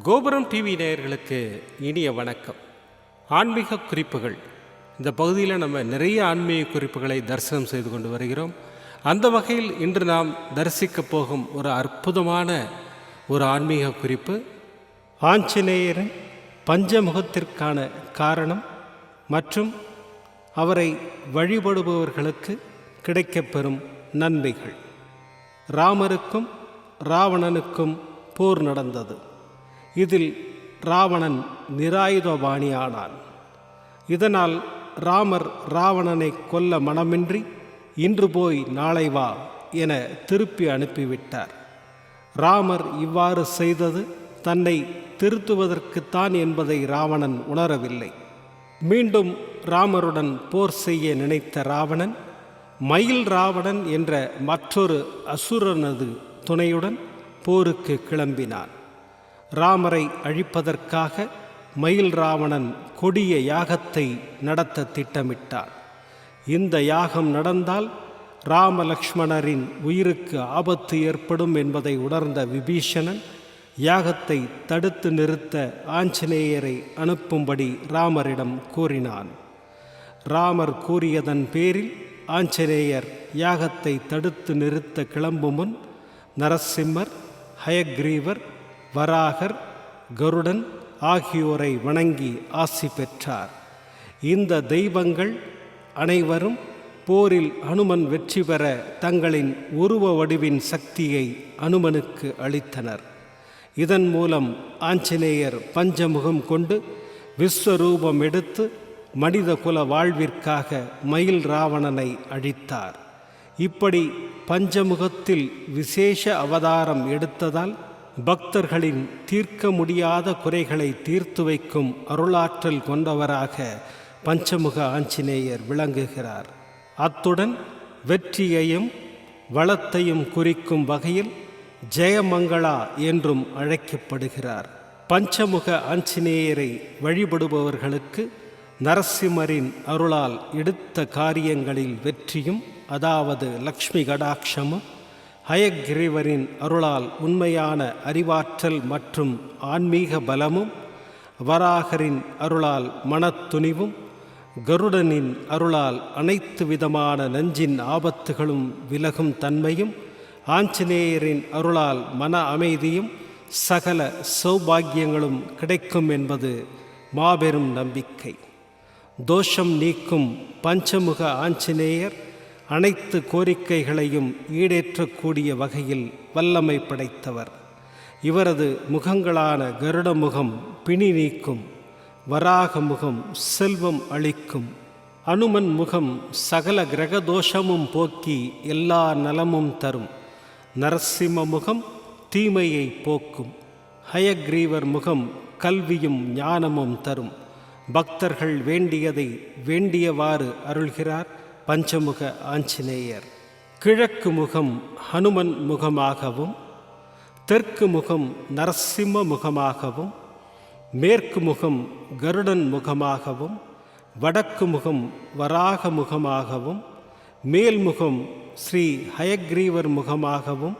கோபுரம் டிவி நேயர்களுக்கு இனிய வணக்கம். ஆன்மீக குறிப்புகள். இந்த பகுதியில் நம்ம நிறைய ஆன்மீக குறிப்புகளை தரிசனம் செய்து கொண்டு வருகிறோம். அந்த வகையில் இன்று நாம் தரிசிக்கப் போகும் ஒரு அற்புதமான ஒரு ஆன்மீக குறிப்பு ஆஞ்சநேயரின் பஞ்சமுகத்திற்கான காரணம் மற்றும் அவரை வழிபடுபவர்களுக்கு கிடைக்கப்பெறும் நன்மைகள். ராமருக்கும் ராவணனுக்கும் போர் நடந்தது. இதில் ராவணன் நிராயுதபாணியானான் இதனால் ராமர் ராவணனை கொல்ல மனமின்றி இன்று போய் நாளை வா என திருப்பி அனுப்பிவிட்டார். ராமர் இவ்வாறு செய்தது தன்னை திருத்துவதற்குத்தான் என்பதை ராவணன் உணரவில்லை. மீண்டும் ராமருடன் போர் செய்ய நினைத்த ராவணன் மயில் ராவணன் என்ற மற்றொரு அசுரனது துணையுடன் போருக்கு கிளம்பினான். ராமரை அழிப்பதற்காக மயில் ராவணன் கொடிய யாகத்தை நடத்த திட்டமிட்டார். இந்த யாகம் நடந்தால் ராமலக்ஷ்மணரின் உயிருக்கு ஆபத்து ஏற்படும் என்பதை உணர்ந்த விபீஷணன் யாகத்தை தடுத்து நிறுத்த ஆஞ்சநேயரை அனுப்பும்படி ராமரிடம் கூறினான் ராமர் கூறியதன் பேரில் ஆஞ்சநேயர் யாகத்தை தடுத்து நிறுத்த கிளம்பும் முன் நரசிம்மர் ஹயக்ரீவர் வராகர் கருடன் ஆகியோரை வணங்கி ஆசி பெற்றார். இந்த தெய்வங்கள் அனைவரும் போரில் அனுமன் வெற்றி பெற தங்களின் உருவ வடிவின் சக்தியை அனுமனுக்கு அளித்தனர். இதன் மூலம் ஆஞ்சநேயர் பஞ்சமுகம் கொண்டு விஸ்வரூபம் எடுத்து மனித குல வாழ்விற்காக மயில் ராவணனை அழித்தார். இப்படி பஞ்சமுகத்தில் விசேஷ அவதாரம் எடுத்ததால் பக்தர்களின் தீர்க்க முடியாத குறைகளை தீர்த்து வைக்கும் அருளாற்றல் கொண்டவராக பஞ்சமுக ஆஞ்சநேயர் விளங்குகிறார். அத்துடன் வெற்றியையும் வளத்தையும் குறிக்கும் வகையில் ஜெயமங்களா என்றும் அழைக்கப்படுகிறார். பஞ்சமுக ஆஞ்சநேயரை வழிபடுபவர்களுக்கு நரசிம்மரின் அருளால் எடுத்த காரியங்களில் வெற்றியும் அதாவது லக்ஷ்மி கடாட்சமும் ஹயக்ரீவரின் அருளால் உண்மையான அறிவாற்றல் மற்றும் ஆன்மீக பலமும் வராகரின் அருளால் மனத்துணிவும் கருடனின் அருளால் அனைத்து விதமான நஞ்சின் ஆபத்துகளும் விலகும் தன்மையும் ஆஞ்சநேயரின் அருளால் மன அமைதியும் சகல சௌபாகியங்களும் கிடைக்கும் என்பது மாபெரும் நம்பிக்கை. தோஷம் நீக்கும் பஞ்சமுக ஆஞ்சநேயர் அனைத்து கோரிக்கைகளையும் ஈடேற்றக்கூடிய வகையில் வல்லமை படைத்தவர். இவரது முகங்களான கருட முகம் பிணி நீக்கும் வராக முகம் செல்வம் அளிக்கும் அனுமன் முகம் சகல கிரகதோஷமும் போக்கி எல்லா நலமும் தரும். நரசிம்ம முகம் தீமையை போக்கும் ஹயக்ரீவர் முகம் கல்வியும் ஞானமும் தரும். பக்தர்கள் வேண்டியதை வேண்டியவாறு அருள்கிறார். பஞ்சமுக ஆஞ்சநேயர். கிழக்கு முகம் ஹனுமன் முகமாகவும் தெற்கு முகம் நரசிம்ம முகமாகவும் மேற்கு முகம் கருடன் முகமாகவும் வடக்கு முகம் வராக முகமாகவும் மேல்முகம் ஸ்ரீ ஹயக்ரீவர் முகமாகவும்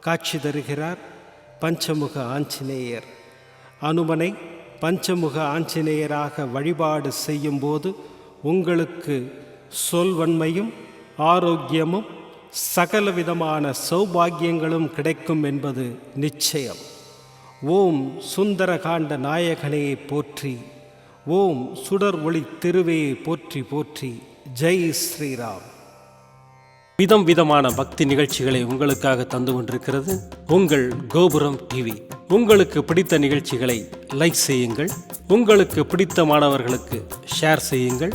காட்சி தருகிறார் பஞ்சமுக ஆஞ்சநேயர். அனுமனை பஞ்சமுக ஆஞ்சநேயராக வழிபாடு செய்யும்போது உங்களுக்கு சொல்வன்மையும் ஆரோக்கியமும் சகலவிதமான சௌபாகியங்களும் கிடைக்கும் என்பது நிச்சயம். ஓம் சுந்தரகாண்ட நாயகனையை போற்றி ஓம் சுடர் ஒளி திருவே போற்றி போற்றி ஜெய் ஸ்ரீராம். விதம் விதமான பக்தி நிகழ்ச்சிகளை உங்களுக்காக தந்து கொண்டிருக்கிறது உங்கள் கோபுரம் டிவி. உங்களுக்கு பிடித்த நிகழ்ச்சிகளை லைக் செய்யுங்கள் உங்களுக்கு பிடித்த மாணவர்களுக்கு ஷேர் செய்யுங்கள்